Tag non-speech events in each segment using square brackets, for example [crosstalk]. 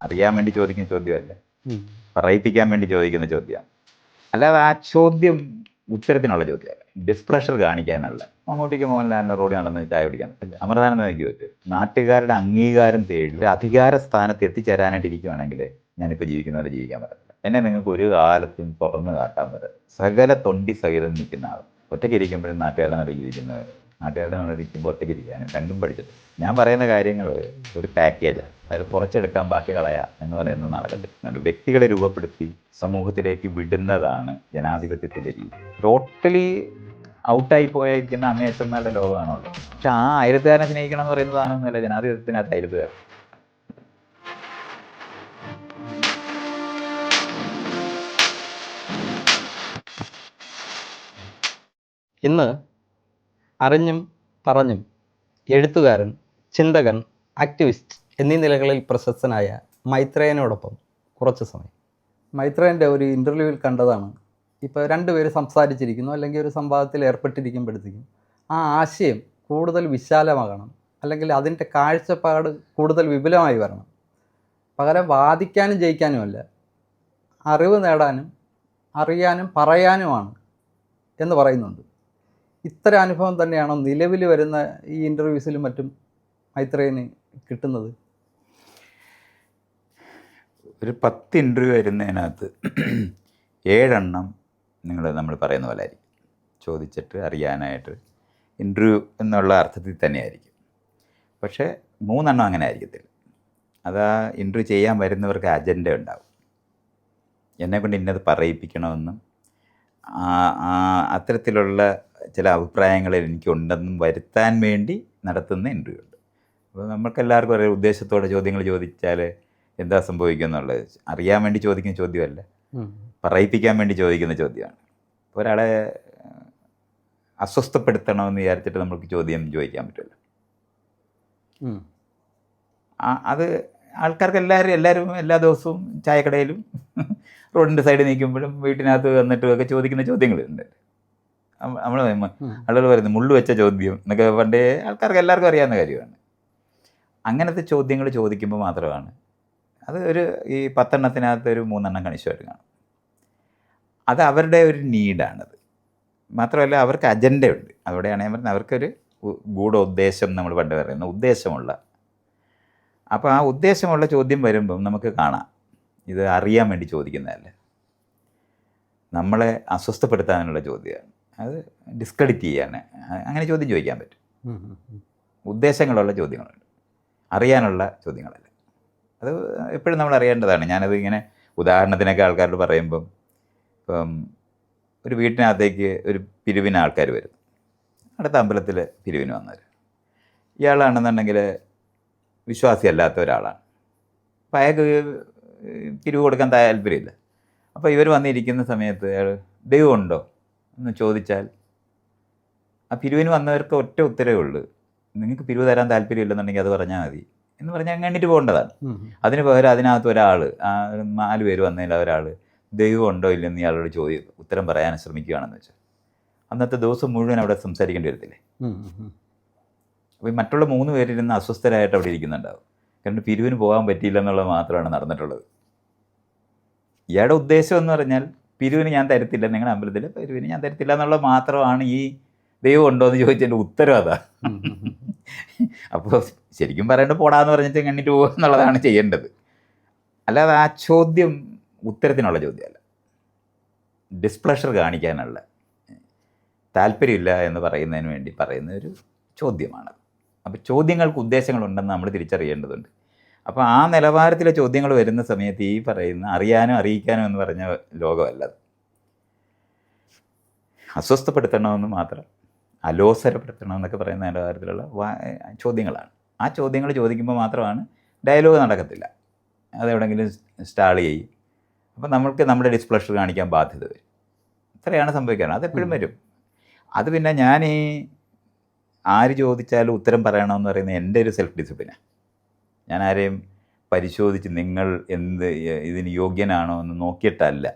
അറിയാൻ വേണ്ടി ചോദിക്കുന്ന ചോദ്യമല്ല? പറയിപ്പിക്കാൻ വേണ്ടി ചോദിക്കുന്ന ചോദ്യമാണ്. അല്ലാതെ ആ ചോദ്യം ഉത്തരത്തിനുള്ള ചോദ്യമല്ല. ഡിസ്പ്രഷർ കാണിക്കാനുള്ള. മമ്മൂട്ടിക്ക് മോഹൻലാലിന്റെ റോഡിൽ നടന്ന് ചായ കുടിക്കാൻ അമൃതാനന്ദ എനിക്ക് പറ്റും നാട്ടുകാരുടെ അംഗീകാരം തേടി അധികാര സ്ഥാനത്ത് എത്തിച്ചേരാനായിട്ട് ഇരിക്കുവാണെങ്കിൽ ഞാനിപ്പോൾ ജീവിക്കുന്നവരെ ജീവിക്കാൻ പറ്റില്ല എന്നെ നിങ്ങൾക്ക് ഒരു കാലത്തും തുറന്നു കാട്ടാൻ പറ്റില്ല സകല തൊണ്ടി സഹിതം നിൽക്കുന്ന ആൾ ഒറ്റയ്ക്ക് ഇരിക്കുമ്പോഴും നാട്ടുകാരുടെ ഇരിക്കുന്നത് നാട്ടുകാരുടെ നമ്മൾ പുറത്തേക്ക് ഇരിക്കാനും രണ്ടും പഠിച്ചത്. ഞാൻ പറയുന്ന കാര്യങ്ങൾ ഒരു പാക്കേജാണ് അതായത് കുറച്ചെടുക്കാൻ ബാക്കി കളയാം എന്ന് പറയുന്നത് നടക്കത്തില്ല വ്യക്തികളെ രൂപപ്പെടുത്തി സമൂഹത്തിലേക്ക് വിടുന്നതാണ് ജനാധിപത്യത്തിന്റെ രീതി. ടോട്ടലി ഔട്ടായി പോയിരിക്കുന്ന അമ്മയച്ചന്മാരുടെ ലോകമാണുള്ളത്. പക്ഷെ ആ അയൽത്തുകാരനെ സ്നേഹിക്കണം എന്ന് പറയുന്നതാണെന്നല്ല ജനാധിപത്യത്തിനകത്ത് അയൽത്തുകാർ ഇന്ന് അറിഞ്ഞും പറഞ്ഞും എഴുത്തുകാരൻ ചിന്തകൻ ആക്ടിവിസ്റ്റ് എന്നീ നിലകളിൽ പ്രശസ്തനായ മൈത്രേയനോടൊപ്പം കുറച്ച് സമയം. മൈത്രേയന്റെ ഒരു ഇന്റർവ്യൂവിൽ കണ്ടതാണ് ഇപ്പോൾ രണ്ടുപേര് സംസാരിച്ചിരിക്കുന്നു അല്ലെങ്കിൽ ഒരു സംവാദത്തിൽ ഏർപ്പെട്ടിരിക്കുമ്പോഴത്തേക്കും ആ ആശയം കൂടുതൽ വിശാലമാകണം അല്ലെങ്കിൽ അതിന്റെ കാഴ്ചപ്പാട് കൂടുതൽ വിപുലമായി വരണം. പകരം വാദിക്കാനും ജയിക്കാനുമല്ല അറിവ് നേടാനും അറിയാനും പറയാനുമാണ് എന്ന് പറയുന്നുണ്ട്. ഇത്തരം അനുഭവം തന്നെയാണോ നിലവിൽ വരുന്ന ഈ ഇന്റർവ്യൂസിലും മറ്റും മൈത്രേന് കിട്ടുന്നത്? ഒരു പത്ത് ഇന്റർവ്യൂ വരുന്നതിനകത്ത് ഏഴെണ്ണം നിങ്ങൾ നമ്മൾ പറയുന്ന പോലെ ആയിരിക്കും. ചോദിച്ചിട്ട് അറിയാനായിട്ട് ഇന്റർവ്യൂ എന്നുള്ള അർത്ഥത്തിൽ തന്നെയായിരിക്കും. പക്ഷേ മൂന്നെണ്ണം അങ്ങനെ ആയിരിക്കത്തില്ല. അതാ ഇന്റർവ്യൂ ചെയ്യാൻ വരുന്നവർക്ക് അജണ്ട ഉണ്ടാവും. എന്നെക്കൊണ്ട് ഇന്നത് പറയിപ്പിക്കണമെന്നും അത്തരത്തിലുള്ള ചില അഭിപ്രായങ്ങൾ എനിക്കുണ്ടെന്നും വരുത്താൻ വേണ്ടി നടത്തുന്ന ഇന്റർവ്യൂ ഉണ്ട്. അപ്പോൾ നമുക്കെല്ലാവർക്കും ഒരേ ഉദ്ദേശത്തോടെ ചോദ്യങ്ങൾ ചോദിച്ചാൽ എന്താ സംഭവിക്കുക എന്നുള്ളത് അറിയാൻ വേണ്ടി ചോദിക്കുന്ന ചോദ്യമല്ല. പറയിപ്പിക്കാൻ വേണ്ടി ചോദിക്കുന്ന ചോദ്യമാണ്. ഒരാളെ അസ്വസ്ഥപ്പെടുത്തണമെന്ന് വിചാരിച്ചിട്ട് നമുക്ക് ചോദ്യം ചോദിക്കാൻ പറ്റില്ല. അത് ആൾക്കാർക്ക് എല്ലാവരും എല്ലാവരും എല്ലാ ദിവസവും ചായക്കടയിലും റോഡിന്റെ സൈഡിൽ നിൽക്കുമ്പോഴും വീട്ടിനകത്ത് വന്നിട്ടും ഒക്കെ ചോദിക്കുന്ന ചോദ്യങ്ങളുണ്ട്. നമ്മൾ. ആളുകൾ പറയുന്നത് മുള്ളു വെച്ച ചോദ്യം എന്നൊക്കെ പണ്ടേ ആൾക്കാർക്ക് എല്ലാവർക്കും അറിയാവുന്ന കാര്യമാണ്. അങ്ങനത്തെ ചോദ്യങ്ങൾ ചോദിക്കുമ്പോൾ മാത്രമാണ് അത് ഒരു ഈ പത്തെണ്ണത്തിനകത്ത് ഒരു മൂന്നെണ്ണം കണിശമായിട്ട് കാണും. അത് അവരുടെ ഒരു നീഡാണത്. മാത്രമല്ല അവർക്ക് അജണ്ടയുണ്ട്. അവിടെയാണ് ഞാൻ പറയുന്നത് അവർക്കൊരു ഉ- ഗൂഢ ഉദ്ദേശം നമ്മൾ പണ്ട് പറയുന്ന ഉദ്ദേശമുള്ള. അപ്പോൾ ആ ഉദ്ദേശമുള്ള ചോദ്യം വരുമ്പം നമുക്ക് കാണാം. ഇത് അറിയാൻ വേണ്ടി ചോദിക്കുന്നതല്ല? നമ്മളെ അസ്വസ്ഥപ്പെടുത്താനുള്ള ചോദ്യമാണ്. അത് ഡിസ്ക്രെഡിറ്റ് ചെയ്യാണ് അങ്ങനെ ചോദ്യം ചോദിക്കാൻ പറ്റും. ഉദ്ദേശങ്ങളുള്ള ചോദ്യങ്ങളുണ്ട്. അറിയാനുള്ള ചോദ്യങ്ങളല്ല. അത് എപ്പോഴും നമ്മൾ അറിയേണ്ടതാണ്. ഞാനത് ഇങ്ങനെ ഉദാഹരണത്തിനൊക്കെ ആൾക്കാരോട് പറയുമ്പം ഇപ്പം ഒരു വീട്ടിനകത്തേക്ക് ഒരു പിരിവിന് ആൾക്കാർ വരും. അടുത്ത അമ്പലത്തിൽ പിരിവിന് വന്നവർ ഇയാളാണെന്നുണ്ടെങ്കിൽ വിശ്വാസിയല്ലാത്ത ഒരാളാണ്. അപ്പം അയാൾക്ക് പിരിവ് കൊടുക്കാൻ താല്പര്യമില്ല. അപ്പോൾ ഇവർ വന്നിരിക്കുന്ന സമയത്ത് അയാൾ ദൈവമുണ്ടോ? എന്ന് ചോദിച്ചാൽ ആ പിരിവിന് വന്നവർക്ക് ഒറ്റ ഉത്തരവേ ഉള്ളൂ. നിങ്ങൾക്ക് പിരിവ് തരാൻ താല്പര്യമില്ലെന്നുണ്ടെങ്കിൽ അത് പറഞ്ഞാൽ മതി. എന്ന് പറഞ്ഞാൽ അങ്ങ് എണ്ണിട്ട് പോകേണ്ടതാണ്. അതിന് പകരം അതിനകത്ത് ഒരാൾ ആ നാല് പേര് വന്നതിൽ ഒരാൾ ദൈവം ഉണ്ടോ ഇല്ലെന്ന് ഇയാളോട് ചോദ്യം ഉത്തരം പറയാൻ ശ്രമിക്കുകയാണെന്ന് വെച്ചാൽ. അന്നത്തെ ദിവസം മുഴുവൻ അവിടെ സംസാരിക്കേണ്ടി വരത്തില്ലേ. അപ്പോൾ ഈ മറ്റുള്ള മൂന്ന് പേരിരുന്ന് അസ്വസ്ഥരായിട്ട് അവിടെ ഇരിക്കുന്നുണ്ടാവും. കാരണം പിരിവിന് പോകാൻ പറ്റിയില്ല എന്നുള്ളത് മാത്രമാണ് നടന്നിട്ടുള്ളത്. ഇയാളുടെ ഉദ്ദേശം എന്ന് പറഞ്ഞാൽ പിരിവിന് ഞാൻ തരത്തില്ല നിങ്ങളുടെ അമ്പലത്തിൽ പിരിവിന് ഞാൻ തരത്തില്ല എന്നുള്ളത് മാത്രമാണ് ഈ ദൈവം ഉണ്ടോ എന്ന് ചോദിച്ചതിന്റെ ഉത്തരം അതാ. അപ്പോൾ ശരിക്കും പറയേണ്ടത് പോടാന്ന് പറഞ്ഞിട്ട് കണ്ണിട്ട് പോകുക എന്നുള്ളതാണ് ചെയ്യേണ്ടത്. അല്ലാതെ ആ ചോദ്യം ഉത്തരത്തിനുള്ള ചോദ്യമല്ല. ഡിസ്പ്ലഷർ കാണിക്കാനുള്ള താല്പര്യമില്ല എന്ന് പറയുന്നതിന് വേണ്ടി പറയുന്ന ഒരു ചോദ്യമാണ് അപ്പോൾ ചോദ്യങ്ങൾക്ക് ഉദ്ദേശങ്ങളുണ്ടെന്ന് നമ്മൾ തിരിച്ചറിയേണ്ടതുണ്ട്. അപ്പോൾ ആ നിലവാരത്തിലെ ചോദ്യങ്ങൾ വരുന്ന സമയത്ത് ഈ പറയുന്ന അറിയാനും അറിയിക്കാനും എന്ന് പറഞ്ഞ ലോകമല്ല. അസ്വസ്ഥപ്പെടുത്തണമെന്ന് മാത്രം അലോസരപ്പെടുത്തണമെന്നൊക്കെ പറയുന്ന നിലവാരത്തിലുള്ള ചോദ്യങ്ങളാണ്. ആ ചോദ്യങ്ങൾ ചോദിക്കുമ്പോൾ മാത്രമാണ് ഡയലോഗ് നടക്കത്തില്ല. അതെവിടെങ്കിലും സ്റ്റാൾ ചെയ്യും. അപ്പോൾ നമ്മൾക്ക് നമ്മുടെ ഡിസ്പ്ലഷർ കാണിക്കാൻ ബാധ്യത വരും. ഇത്രയാണ് സംഭവിക്കാറ്. അതെപ്പോഴും വരും. അത് പിന്നെ ഞാൻ ഈ ആര് ചോദിച്ചാലും ഉത്തരം പറയണമെന്ന് പറയുന്നത് എന്റെ ഒരു സെൽഫ് ഡിസിപ്ലിനാണ് ഞാൻ ആരെയും പരിശോധിച്ച് നിങ്ങൾ എന്ത് ഇതിന് യോഗ്യനാണോ എന്ന് നോക്കിയിട്ടല്ല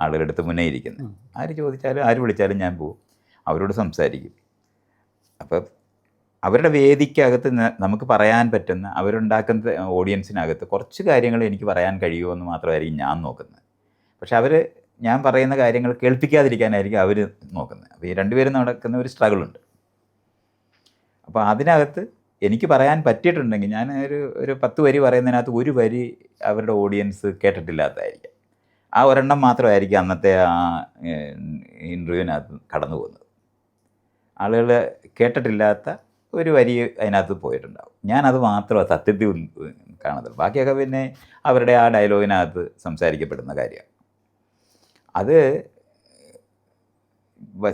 ആളുകളുടെ അടുത്ത് മുന്നേ ഇരിക്കുന്നത്. ആര് ചോദിച്ചാലും ആര് വിളിച്ചാലും ഞാൻ പോകും. അവരോട് സംസാരിക്കും. അപ്പം അവരുടെ വേദിക്കകത്ത് നമുക്ക് പറയാൻ പറ്റുന്ന അവരുണ്ടാക്കുന്ന ഓഡിയൻസിനകത്ത് കുറച്ച് കാര്യങ്ങൾ എനിക്ക് പറയാൻ കഴിയുമോ എന്ന് മാത്രമായിരിക്കും ഞാൻ നോക്കുന്നത്. പക്ഷെ അവർ ഞാൻ പറയുന്ന കാര്യങ്ങൾ കേൾപ്പിക്കാതിരിക്കാനായിരിക്കും അവർ നോക്കുന്നത്. അപ്പോൾ ഈ രണ്ടുപേരും നടക്കുന്ന ഒരു സ്ട്രഗിൾ ഉണ്ട്. അപ്പോൾ അതിനകത്ത് എനിക്ക് പറയാൻ പറ്റിയിട്ടുണ്ടെങ്കിൽ ഞാൻ ഒരു ഒരു പത്ത് വരി പറയുന്നതിനകത്ത് ഒരു വരി അവരുടെ ഓഡിയൻസ് കേട്ടിട്ടില്ലാത്തതായിരിക്കും. ആ ഒരെണ്ണം മാത്രമായിരിക്കും അന്നത്തെ ആ ഇന്റർവ്യൂവിനകത്ത് കടന്നു പോകുന്നത്. ആളുകൾ കേട്ടിട്ടില്ലാത്ത ഒരു വരി അതിനകത്ത് പോയിട്ടുണ്ടാവും. ഞാനത് മാത്രമാണ് സത്യത്തിൽ കാണത്തുള്ളൂ. ബാക്കിയൊക്കെ പിന്നെ അവരുടെ ആ ഡയലോഗിനകത്ത് സംസാരിക്കപ്പെടുന്ന കാര്യമാണ്. അത്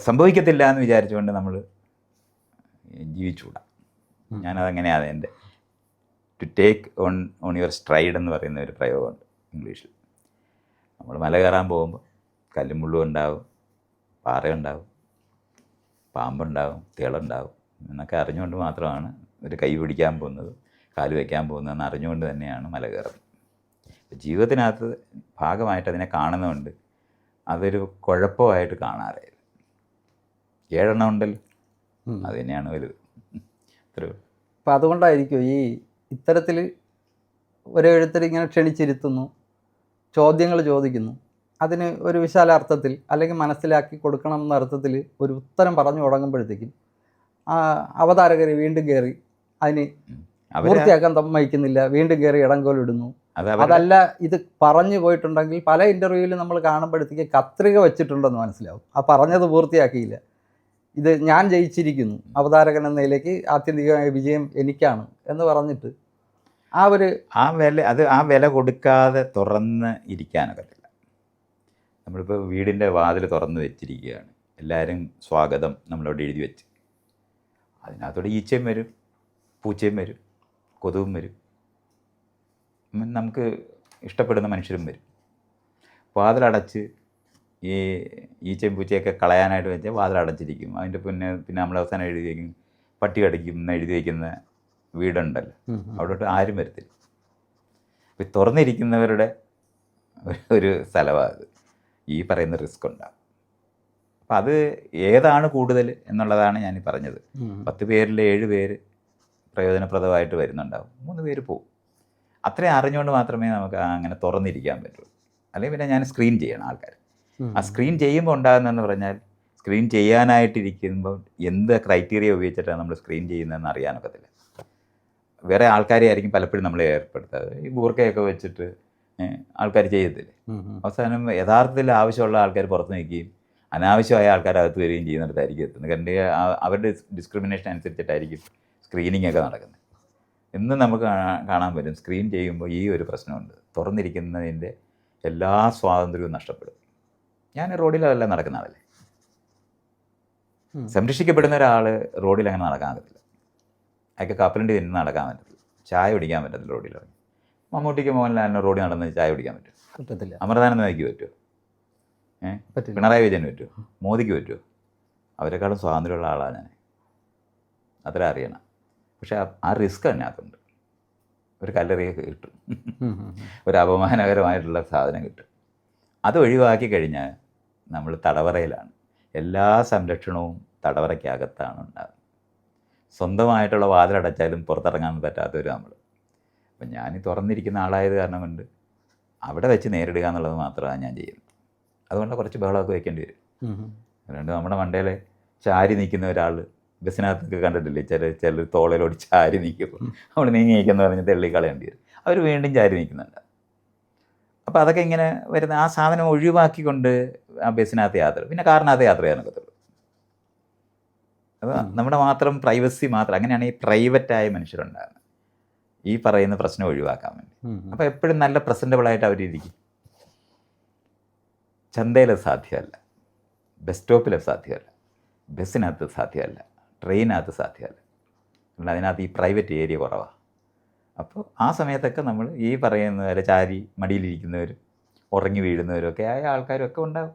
സംഭവിക്കത്തില്ല എന്ന് വിചാരിച്ചുകൊണ്ട് നമ്മൾ ജീവിച്ചുകൂടാ. ഞാനതങ്ങനെയാണ് എന്റെ to take on on your stride എന്ന് പറയുന്ന ഒരു പ്രയോഗമുണ്ട് ഇംഗ്ലീഷിൽ. നമ്മൾ മല കയറാൻ പോകുമ്പോൾ കല്ലും മുള്ളും ഉണ്ടാവും പാറയുണ്ടാവും പാമ്പുണ്ടാവും തേളുണ്ടാവും എന്നൊക്കെ അറിഞ്ഞുകൊണ്ട് മാത്രമാണ് ഒരു കൈ പിടിക്കാൻ പോകുന്നത് കാൽ വയ്ക്കാൻ പോകുന്നതെന്ന് അറിഞ്ഞുകൊണ്ട് തന്നെയാണ് മല കയറുന്നത്. ജീവിതത്തിനകത്ത് ഭാഗമായിട്ട് അതിനെ കാണുന്നതുകൊണ്ട് അതൊരു കുഴപ്പമായിട്ട് കാണാറില്ല. ഏഴെണ്ണം ഉണ്ടല്ലോ. അതുതന്നെയാണ് അത് തന്നെയാണ് വലുത്. അപ്പം അതുകൊണ്ടായിരിക്കും ഈ ഇത്തരത്തിൽ ഒരു എഴുത്തിൽ ഇങ്ങനെ ക്ഷണിച്ചിരുത്തുന്നു ചോദ്യങ്ങൾ ചോദിക്കുന്നു അതിന് ഒരു വിശാല അർത്ഥത്തിൽ അല്ലെങ്കിൽ മനസ്സിലാക്കി കൊടുക്കണം എന്ന അർത്ഥത്തിൽ ഒരു ഉത്തരം പറഞ്ഞു തുടങ്ങുമ്പോഴത്തേക്കും അവതാരകർ വീണ്ടും കയറി അതിന് പൂർത്തിയാക്കാൻ സമ്മതിക്കുന്നില്ല വീണ്ടും കയറി ഇടങ്കോലിടുന്നു അതല്ല ഇത് പറഞ്ഞു പോയിട്ടുണ്ടെങ്കിൽ പല ഇന്റർവ്യൂവിലും നമ്മൾ കാണുമ്പോഴത്തേക്ക് കത്രിക വെച്ചിട്ടുണ്ടെന്ന് മനസ്സിലാവും. ആ പറഞ്ഞത് പൂർത്തിയാക്കിയില്ല. ഇത് ഞാൻ ജയിച്ചിരിക്കുന്നു. അവതാരകൻ എന്ന നിലയ്ക്ക് ആത്യന്തികമായ വിജയം എനിക്കാണ് എന്ന് പറഞ്ഞിട്ട് ആ ഒരു ആ വില അത് ആ വില കൊടുക്കാതെ തുറന്ന് ഇരിക്കാനൊക്കത്തില്ല നമ്മളിപ്പോൾ വീടിന്റെ വാതിൽ തുറന്ന് വെച്ചിരിക്കുകയാണ്. എല്ലാവരും സ്വാഗതം നമ്മളവിടെ എഴുതി വെച്ച്. അതിനകത്തോടെ ഈച്ചയും വരും പൂച്ചയും വരും കൊതുവും വരും. നമുക്ക് ഇഷ്ടപ്പെടുന്ന മനുഷ്യരും വരും. വാതിലടച്ച് ഈ ഈച്ചയും പൂച്ചയൊക്കെ കളയാനായിട്ട് വെച്ചാൽ വാതിലടച്ചിരിക്കും. അതിന്റെ പിന്നെ പിന്നെ നമ്മൾ അവസാനം എഴുതി വയ്ക്കും പട്ടി കടിക്കും എന്ന് എഴുതി വയ്ക്കുന്ന വീടുണ്ടല്ലോ. അവിടോട്ട് ആരും വരത്തില്ല. അപ്പം തുറന്നിരിക്കുന്നവരുടെ ഒരു- ഒരു സ്ഥലമാണ് അത്. ഈ പറയുന്ന റിസ്ക് ഉണ്ടാകും അപ്പം അത് ഏതാണ് കൂടുതൽ എന്നുള്ളതാണ് ഞാൻ പറഞ്ഞത്. പത്ത് പേരിൽ ഏഴ് പേര് പ്രയോജനപ്രദമായിട്ട് വരുന്നുണ്ടാവും. മൂന്ന് പേര് പോവും. അത്രയും അറിഞ്ഞുകൊണ്ട് മാത്രമേ നമുക്ക് അങ്ങനെ തുറന്നിരിക്കാൻ പറ്റുള്ളൂ. അല്ലെങ്കിൽ പിന്നെ ഞാൻ സ്ക്രീൻ ചെയ്യണം ആൾക്കാർ ആ സ്ക്രീൻ ചെയ്യുമ്പോൾ ഉണ്ടാകുന്നതെന്ന് പറഞ്ഞാൽ സ്ക്രീൻ ചെയ്യാനായിട്ടിരിക്കുമ്പോൾ എന്ത് ക്രൈറ്റീരിയ ഉപയോഗിച്ചിട്ടാണ് നമ്മൾ സ്ക്രീൻ ചെയ്യുന്നതെന്ന് അറിയാനൊക്കത്തില്ല. വേറെ ആൾക്കാരെ ആയിരിക്കും പലപ്പോഴും നമ്മൾ ഏർപ്പെടുത്താതെ ഈ ബൂർക്കയൊക്കെ വെച്ചിട്ട് ആൾക്കാർ ചെയ്യത്തില്ലേ? അവസാനം യഥാർത്ഥത്തിൽ ആവശ്യമുള്ള ആൾക്കാർ പുറത്ത് നിൽക്കുകയും അനാവശ്യമായ ആൾക്കാർ അകത്ത് വരികയും ചെയ്യുന്നിടത്തായിരിക്കും എത്തുന്നത്. കാരണം അവരുടെ ഡിസ്ക്രിമിനേഷൻ അനുസരിച്ചിട്ടായിരിക്കും സ്ക്രീനിങ് ഒക്കെ നടക്കുന്നത്. ഇന്ന് നമുക്ക് കാണാൻ പറ്റും സ്ക്രീൻ ചെയ്യുമ്പോൾ ഈ ഒരു പ്രശ്നമുണ്ട്. തുറന്നിരിക്കുന്നതിന്റെ എല്ലാ സ്വാതന്ത്ര്യവും നഷ്ടപ്പെടും. ഞാൻ റോഡിലല്ല നടക്കുന്ന ആളല്ലേ സംരക്ഷിക്കപ്പെടുന്ന ഒരാൾ റോഡിൽ അങ്ങനെ നടക്കാൻ പറ്റില്ല അയാൾക്ക് കപ്പലിന്റെ നിന്ന് നടക്കാൻ പറ്റത്തില്ല. ചായ കുടിക്കാൻ പറ്റത്തില്ല റോഡിൽ മമ്മൂട്ടിക്ക് മോഹൻലാലിന് റോഡിൽ നടന്ന് ചായ കുടിക്കാൻ പറ്റും പറ്റത്തില്ല. അമൃതാനന്ദയ്ക്ക് പറ്റുമോ? ഏഹ് പിണറായി വിജയന് പറ്റുമോ? മോദിക്ക് പറ്റുമോ? അവരെക്കാളും സ്വാതന്ത്ര്യമുള്ള ആളാണ് ഞാൻ. അത്ര അറിയണം. പക്ഷേ ആ- റിസ്ക് അതിനകത്തുണ്ട്. ഒരു കല്ലറിയൊക്കെ കിട്ടും. ഒരു അപമാനകരമായിട്ടുള്ള സാധനം കിട്ടും. അത് ഒഴിവാക്കി കഴിഞ്ഞാൽ നമ്മൾ തടവറയിലാണ്. എല്ലാ സംരക്ഷണവും തടവറയ്ക്കകത്താണ് ഉണ്ടാകുന്നത് സ്വന്തമായിട്ടുള്ള വാതിലടച്ചാലും പുറത്തിറങ്ങാൻ പറ്റാത്തൊരു നമ്മൾ അപ്പം ഞാൻ ഈ തുറന്നിരിക്കുന്ന ആളായത് കാരണം കൊണ്ട് അവിടെ വെച്ച് നേരിടുക എന്നുള്ളത് മാത്രമാണ് ഞാൻ ചെയ്യുന്നത്. അതുകൊണ്ട് കുറച്ച് ബഹളമൊക്കെ വെക്കേണ്ടി വരും. അതുകൊണ്ട് നമ്മുടെ മണ്ടയിൽ ചാരി നിൽക്കുന്ന ഒരാൾ ബസ്സിനകത്തൊക്കെ കണ്ടിട്ടില്ലേ? ചില ചില തോളയിലോട് ചാരി നിൽക്കും. അവിടെ നീങ്ങി നിൽക്കുന്നു പറഞ്ഞ് തെള്ളി കളയേണ്ടി വരും. അവർ വീണ്ടും ചാരി നിൽക്കുന്നുണ്ട്. അപ്പോൾ അതൊക്കെ ഇങ്ങനെ വരുന്ന ആ സാധനം ഒഴിവാക്കിക്കൊണ്ട് ആ ബസ്സിനകത്ത് യാത്ര. പിന്നെ കാറിനകത്ത് യാത്ര ചെയ്യാനൊക്കത്തുള്ളൂ അപ്പോൾ. നമ്മുടെ മാത്രം പ്രൈവസി മാത്രം അങ്ങനെയാണ് ഈ പ്രൈവറ്റായ മനുഷ്യരുണ്ടാകുന്നത് ഈ പറയുന്ന പ്രശ്നം ഒഴിവാക്കാൻ വേണ്ടി. അപ്പോൾ എപ്പോഴും നല്ല പ്രസന്റബിളായിട്ട് അവരിയ്ക്കും ചന്തയിൽ സാധ്യമല്ല. ബസ് സ്റ്റോപ്പിൽ അത് സാധ്യമല്ല. ബസ്സിനകത്ത് സാധ്യമല്ല. ട്രെയിനകത്ത് സാധ്യമല്ല. അതിനകത്ത് ഈ പ്രൈവറ്റ് ഏരിയ കുറവാണ് അപ്പോൾ ആ സമയത്തൊക്കെ നമ്മൾ ഈ പറയുന്ന വരെ ചാരി മടിയിലിരിക്കുന്നവരും ഉറങ്ങി വീഴുന്നവരും ഒക്കെ ആയ ആൾക്കാരൊക്കെ ഉണ്ടാവും.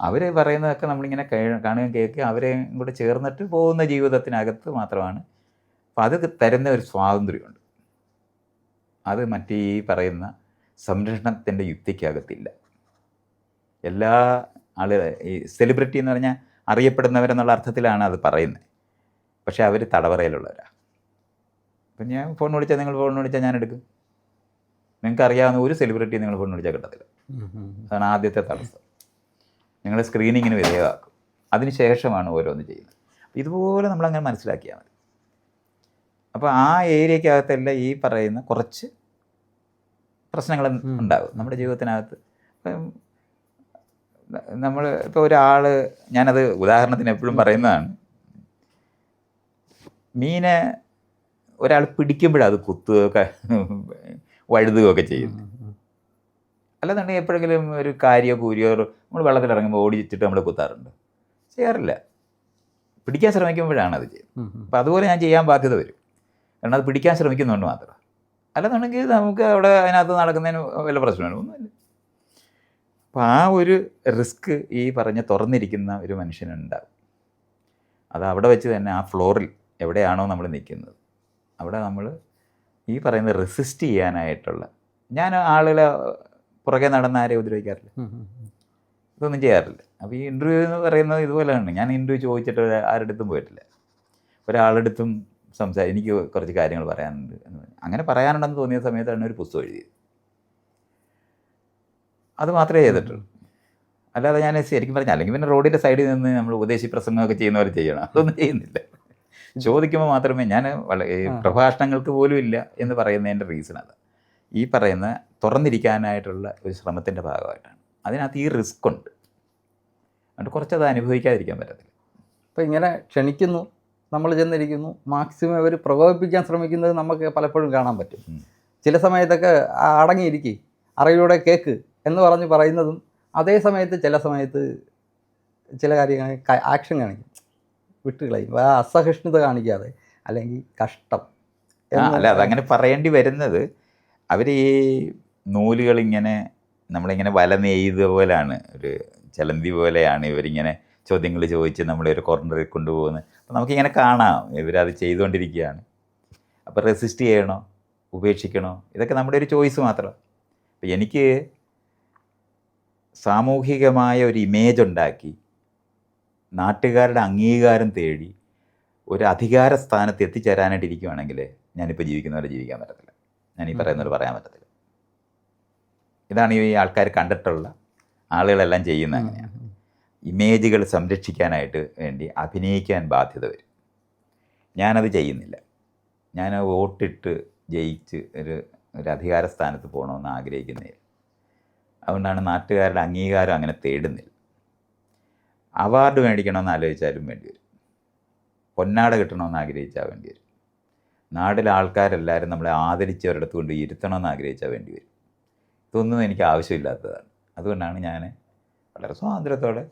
അവർ പറയുന്നതൊക്കെ നമ്മളിങ്ങനെ കാണുകയും കേൾക്കുകയും അവരെയും കൂടെ ചേർന്നിട്ട് പോകുന്ന ജീവിതത്തിനകത്ത് മാത്രമാണ്. അപ്പോൾ അത് തരുന്ന ഒരു സ്വാതന്ത്ര്യമുണ്ട്. അത് മറ്റേ ഈ പറയുന്ന സംരക്ഷണത്തിന്റെ യുക്തിക്കകത്തില്ല. എല്ലാ ആളുകൾ ഈ സെലിബ്രിറ്റി എന്ന് പറഞ്ഞാൽ അറിയപ്പെടുന്നവരെന്നുള്ള അർത്ഥത്തിലാണ് അത് പറയുന്നത്. പക്ഷേ അവർ തടവറയിലുള്ളവരാണ് അപ്പം ഞാൻ ഫോൺ വിളിച്ചാൽ നിങ്ങൾ ഫോൺ വിളിച്ചാൽ ഞാൻ എടുക്കും. നിങ്ങൾക്ക് അറിയാവുന്ന ഒരു സെലിബ്രിറ്റി നിങ്ങൾ ഫോൺ വിളിച്ചാൽ കിട്ടത്തില്ല. അതാണ് ആദ്യത്തെ തടസ്സം. നിങ്ങൾ സ്ക്രീനിങ്ങിന് വിധേയമാക്കും. അതിനുശേഷമാണ് ഓരോന്ന് ചെയ്യുന്നത്. ഇതുപോലെ നമ്മളങ്ങനെ മനസ്സിലാക്കിയാൽ മതി. അപ്പോൾ ആ ഏരിയക്കകത്തല്ല ഈ പറയുന്ന കുറച്ച് പ്രശ്നങ്ങൾ. ഉണ്ടാകും. നമ്മുടെ ജീവിതത്തിനകത്ത്. ഇപ്പം നമ്മൾ ഇപ്പോൾ ഒരാൾ ഞാനത് ഉദാഹരണത്തിന് എപ്പോഴും പറയുന്നതാണ്. മീനെ ഒരാൾ പിടിക്കുമ്പോഴത് കുത്തുകയൊക്കെ വഴുതുകയൊക്കെ ചെയ്യും അല്ലാന്നുണ്ടെങ്കിൽ എപ്പോഴെങ്കിലും ഒരു കാര്യോ കൂരിയോ നമ്മൾ വെള്ളത്തിൽ ഇറങ്ങുമ്പോൾ ഓടിച്ചിട്ട് നമ്മൾ കുത്താറുണ്ട്. ചെയ്യാറില്ല. പിടിക്കാൻ ശ്രമിക്കുമ്പോഴാണ് അത് ചെയ്യുന്നത്. അപ്പം അതുപോലെ ഞാൻ ചെയ്യാൻ ബാധ്യത വരും. കാരണം അത് പിടിക്കാൻ ശ്രമിക്കുന്നുണ്ട് മാത്രം. അല്ലാന്നുണ്ടെങ്കിൽ നമുക്ക് അവിടെ അതിനകത്ത് നടക്കുന്നതിന് വല്ല പ്രശ്നമാണ് ഒന്നുമില്ല. അപ്പോൾ ആ ഒരു റിസ്ക് ഈ പറഞ്ഞ തുറന്നിരിക്കുന്ന ഒരു മനുഷ്യനുണ്ടാവും. അത് അവിടെ വെച്ച് തന്നെ ആ ഫ്ലോറിൽ എവിടെയാണോ നമ്മൾ നിൽക്കുന്നത്. അവിടെ നമ്മൾ ഈ പറയുന്ന റെസിസ്റ്റ് ചെയ്യാനായിട്ടുള്ള ഞാൻ ആളുകളെ പുറകെ നടന്ന് ആരെ ഉപദ്രവിക്കാറില്ല. ഇതൊന്നും ചെയ്യാറില്ല. അപ്പോൾ ഈ ഇന്റർവ്യൂ എന്ന് പറയുന്നത് ഇതുപോലെയാണ് ഞാൻ ഇന്റർവ്യൂ ചോദിച്ചിട്ട് ആരുടെ അടുത്തും പോയിട്ടില്ല. ഒരാളുടെ സംസാ എനിക്ക് കുറച്ച് കാര്യങ്ങൾ പറയാനുണ്ട് എന്ന് അങ്ങനെ പറയാനുണ്ടെന്ന് തോന്നിയ സമയത്താണ് ഒരു പുസ്തകം എഴുതിയത് അത് മാത്രമേ ചെയ്തിട്ടുള്ളൂ. അല്ലാതെ ഞാൻ ശരിക്കും പറഞ്ഞാൽ അല്ലെങ്കിൽ പിന്നെ റോഡിന്റെ സൈഡിൽ നിന്ന് നമ്മൾ ഉപദേശി പ്രസംഗമൊക്കെ ചെയ്യുന്നവർ ചെയ്യണം. അതൊന്നും ചെയ്യുന്നില്ല. ചോദിക്കുമ്പോൾ മാത്രമേ ഞാൻ പ്രഭാഷണങ്ങൾക്ക് പോലും ഇല്ല എന്ന് പറയുന്നതിന്റെ റീസൺ അത്. ഈ പറയുന്ന തുറന്നിരിക്കാനായിട്ടുള്ള ഒരു ശ്രമത്തിന്റെ ഭാഗമായിട്ടാണ്. അതിനകത്ത് ഈ റിസ്ക് ഉണ്ട്. അതുകൊണ്ട് കുറച്ചത് അനുഭവിക്കാതിരിക്കാൻ പറ്റത്തില്ല. അപ്പോൾ ഇങ്ങനെ ക്ഷണിക്കുന്നു നമ്മൾ ചെന്നിരിക്കുന്നു മാക്സിമം അവർ പ്രകോപിപ്പിക്കാൻ ശ്രമിക്കുന്നത് നമുക്ക് പലപ്പോഴും കാണാൻ പറ്റും. ചില സമയത്തൊക്കെ ആ അടങ്ങിയിരിക്കും അറിവിലൂടെ കേക്ക് എന്ന് പറഞ്ഞ് പറയുന്നതും അതേ സമയത്ത് ചില സമയത്ത് ചില കാര്യങ്ങൾ ആക്ഷൻ കാണിക്കും. വിട്ടുകളയും. ആ അസഹിഷ്ണുത കാണിക്കാതെ അല്ലെങ്കിൽ കഷ്ടം അല്ല അതങ്ങനെ പറയേണ്ടി വരുന്നത് അവർ ഈ നൂലുകളിങ്ങനെ നമ്മളിങ്ങനെ വല നെയ്ത പോലെയാണ് ഒരു ചലന്തി പോലെയാണ് ഇവരിങ്ങനെ ചോദ്യങ്ങൾ ചോദിച്ച് നമ്മളെ ഒരു കോർണറിൽ കൊണ്ടുപോകുന്നത്. അപ്പം നമുക്കിങ്ങനെ കാണാം ഇവരത് ചെയ്തുകൊണ്ടിരിക്കുകയാണ്. അപ്പോൾ റെസിസ്റ്റ് ചെയ്യണോ? ഉപേക്ഷിക്കണോ? ഇതൊക്കെ നമ്മുടെ ഒരു ചോയ്സ് മാത്രം. അപ്പം എനിക്ക് സാമൂഹികമായ ഒരു ഇമേജ് ഉണ്ടാക്കി നാട്ടുകാരുടെ അംഗീകാരം തേടി ഒരു അധികാര സ്ഥാനത്ത് എത്തിച്ചേരാനായിട്ട് ഇരിക്കുവാണെങ്കിൽ ഞാനിപ്പോൾ ജീവിക്കുന്നവരെ ജീവിക്കാൻ പറ്റത്തില്ല. ഞാൻ ഈ പറയുന്നവർ പറയാൻ പറ്റത്തില്ല. ഇതാണ് ഈ ആൾക്കാർ കണ്ടിട്ടുള്ള ആളുകളെല്ലാം ചെയ്യുന്ന അങ്ങനെയാണ്. ഇമേജുകൾ സംരക്ഷിക്കാനായിട്ട് വേണ്ടി അഭിനയിക്കാൻ ബാധ്യത വരും. ഞാനത് ചെയ്യുന്നില്ല. ഞാൻ വോട്ടിട്ട് ജയിച്ച് ഒരു ഒരു അധികാര സ്ഥാനത്ത് പോകണമെന്ന് ആഗ്രഹിക്കുന്നില്ല അതുകൊണ്ടാണ് നാട്ടുകാരുടെ അംഗീകാരം അങ്ങനെ തേടുന്നില്ല. അവാർഡ് മേടിക്കണമെന്ന് ആലോചിച്ചാലും വേണ്ടി വരും. പൊന്നാട കിട്ടണമെന്ന് ആഗ്രഹിച്ചാൽ വേണ്ടി വരും. നാട്ടിലെ ആൾക്കാരെല്ലാവരും നമ്മളെ ആദരിച്ച് ഒരിടത്ത് കൊണ്ട് ഇരുത്തണമെന്ന് ആഗ്രഹിച്ചാൽ വേണ്ടി വരും. ഇതൊന്നും എനിക്ക് ആവശ്യമില്ലാത്തതാണ്. അതുകൊണ്ടാണ് ഞാൻ വളരെ സ്വാതന്ത്ര്യത്തോടെ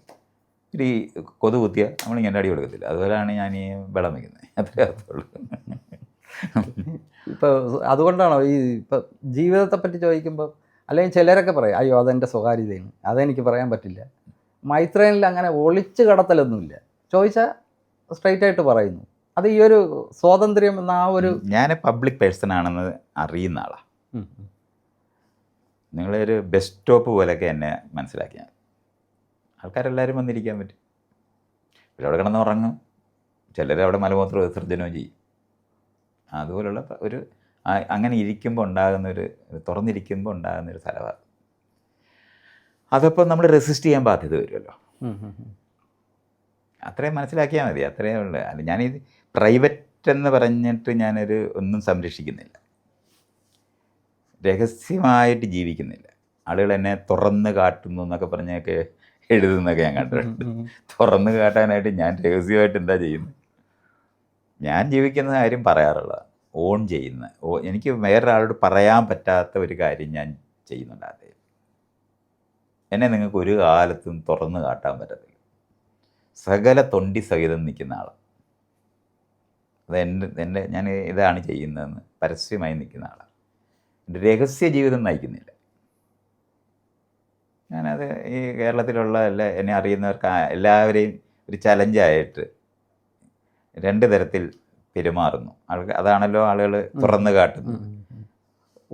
ഒരു ഈ കൊതു കുത്തിയ നമ്മളിങ്ങനെ അടി കൊടുക്കത്തില്ല. അതുപോലെയാണ് ഞാൻ ഈ വെള്ളം വയ്ക്കുന്നത്. അത്രേ അർത്ഥമുള്ളൂ ഇപ്പോൾ അതുകൊണ്ടാണോ ഈ ഇപ്പം ജീവിതത്തെ പറ്റി ചോദിക്കുമ്പോൾ അല്ലെങ്കിൽ ചിലരൊക്കെ പറയും അയ്യോ അതെന്റെ സ്വകാര്യതയാണ്. അതെനിക്ക് പറയാൻ പറ്റില്ല. മൈത്രേനിൽ അങ്ങനെ ഒളിച്ച് കടത്തലൊന്നുമില്ല. ചോദിച്ചാൽ സ്ട്രൈറ്റ് ആയിട്ട് പറയുന്നു. അത് ഈ ഒരു സ്വാതന്ത്ര്യം എന്ന ആ ഒരു ഞാൻ പബ്ലിക് പേഴ്സൺ ആണെന്ന് അറിയുന്ന ആളാണ്. നിങ്ങളൊരു ബസ് സ്റ്റോപ്പ് പോലെയൊക്കെ എന്നെ മനസ്സിലാക്കിയാൽ ആൾക്കാരെല്ലാവരും വന്നിരിക്കാൻ പറ്റും. ഇവരവിടെ കിടന്ന് ഉറങ്ങും. ചിലർ അവിടെ മലമൂത്ര വിസർജനവും ചെയ്യും. അതുപോലുള്ള ഒരു അങ്ങനെ ഇരിക്കുമ്പോൾ ഉണ്ടാകുന്നൊരു തുറന്നിരിക്കുമ്പോൾ ഉണ്ടാകുന്നൊരു സ്ഥലമാണ് അതപ്പോൾ നമ്മൾ റെസിസ്റ്റ് ചെയ്യാൻ ബാധ്യത വരുമല്ലോ. അത്രയും മനസ്സിലാക്കിയാൽ മതി അത്രയേ ഉള്ളൂ. അല്ല ഞാനിത് പ്രൈവറ്റ് എന്ന് പറഞ്ഞിട്ട് ഞാനൊരു ഒന്നും സംരക്ഷിക്കുന്നില്ല. രഹസ്യമായിട്ട് ജീവിക്കുന്നില്ല. ആളുകൾ എന്നെ തുറന്ന് കാട്ടുന്നു എന്നൊക്കെ പറഞ്ഞൊക്കെ എഴുതുന്നൊക്കെ ഞാൻ കണ്ടിട്ടുണ്ട്. തുറന്ന് കാട്ടാനായിട്ട് ഞാൻ രഹസ്യമായിട്ട് എന്താ ചെയ്യുന്നത്? ഞാൻ ജീവിക്കുന്ന കാര്യം പറയാറുള്ളതാണ് ഓൺ ചെയ്യുന്ന ഓ എനിക്ക് വേറൊരാളോട് പറയാൻ പറ്റാത്ത ഒരു കാര്യം ഞാൻ ചെയ്യുന്നുണ്ട്. അതേ എന്നെ നിങ്ങൾക്ക് ഒരു കാലത്തും തുറന്ന് കാട്ടാൻ പറ്റത്തില്ല. സകല തൊണ്ടി സഹിതം നിൽക്കുന്ന ആളാണ് അത് എന്റെ എന്റെ ഞാൻ ഇതാണ് ചെയ്യുന്നതെന്ന് പരസ്യമായി നിൽക്കുന്ന ആളാണ് എന്റെ രഹസ്യ ജീവിതം നയിക്കുന്നില്ല. ഞാനത് ഈ കേരളത്തിലുള്ള എല്ലാ എന്നെ അറിയുന്നവർക്ക് എല്ലാവരെയും ഒരു ചലഞ്ചായിട്ട് രണ്ട് തരത്തിൽ പെരുമാറുന്നു. ആൾക്ക് അതാണല്ലോ ആളുകൾ തുറന്നു കാട്ടുന്നത്.